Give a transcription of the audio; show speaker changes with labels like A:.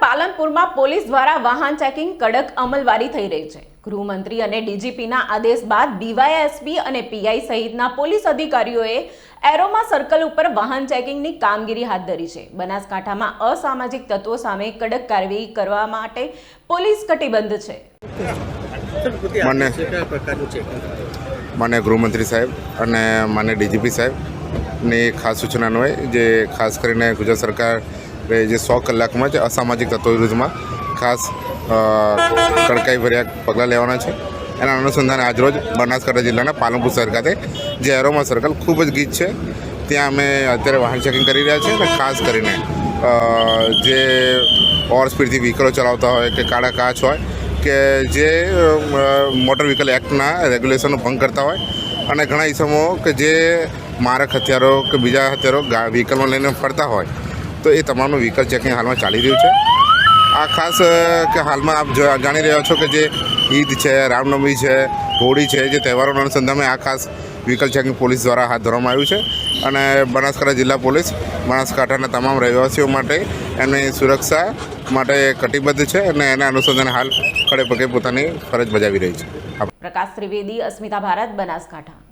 A: પાલનપુરમાં police દ્વારા વાહન checking કડક અમલવારી થઈ રહી છે. ગૃહમંત્રી અને ડીજીપીના આદેશ બાદ ડીવાયએસપી અને પીઆઈ સહિતના પોલીસ અધિકારીઓએ એરોમા સર્કલ ઉપર વાહન ચેકિંગની કામગીરી હાથ ધરી છે. બનાસકાંઠામાં અસામાજિક તત્વો સામે કડક કાર્યવાહી કરવા માટે પોલીસ કટિબદ્ધ છે.
B: મને-
C: મને
B: ગૃહમંત્રી સાહેબ અને મને ડીજીપી સાહેબની ખાસ સૂચનાનો હોય જે ખાસ કરીને ગુજરાત સરકાર જે સો કલાકમાં જ અસામાજિક તત્વો વિરુદ્ધમાં ખાસ કડકાઈભર્યા કડકાઈ ભર્યા પગલાં લેવાના છે. એના અનુસંધાને આજરોજ બનાસકાંઠા જિલ્લાના પાલનપુર શહેર ખાતે જે એરોમા સર્કલ ખૂબ જ ગીત છે. ત્યાં અમે અત્યારે વાહન ચેકિંગ કરી રહ્યા છીએ અને ખાસ કરીને જે ઓવર સ્પીડથી વ્હીકલો ચલાવતા હોય કે કાળા કાચ હોય કે જે મોટર વ્હીકલ એક્ટના રેગ્યુલેશનનો ભંગ કરતા હોય અને ઘણા ઇસમો કે જે મારક હથિયારો કે બીજા હથિયારો વ્હીકલમાં લઈને ફરતા હોય તો એ તમામનું વ્હીકલ ચેકિંગ હાલમાં ચાલી રહ્યું છે. આ ખાસ કે હાલમાં આપ જાણી રહ્યા છો કે જે ઈદ છે, રામનવમી છે, હોળી છે, જે તહેવારોના અનુસંધાને આ ખાસ વ્હીકલ ચેકિંગ પોલીસ દ્વારા હાથ ધરવામાં આવ્યું છે. અને બનાસકાંઠા જિલ્લા પોલીસ, બનાસકાંઠાના તમામ રહેવાસીઓ માટે એમની સુરક્ષા માટે કટિબદ્ધ છે અને એના અનુસંધાને હાલ ખડે પગે પોતાની ફરજ બજાવી રહી છે.
A: પ્રકાશ ત્રિવેદી, અસ્મિતા ભારત, બનાસકાંઠા.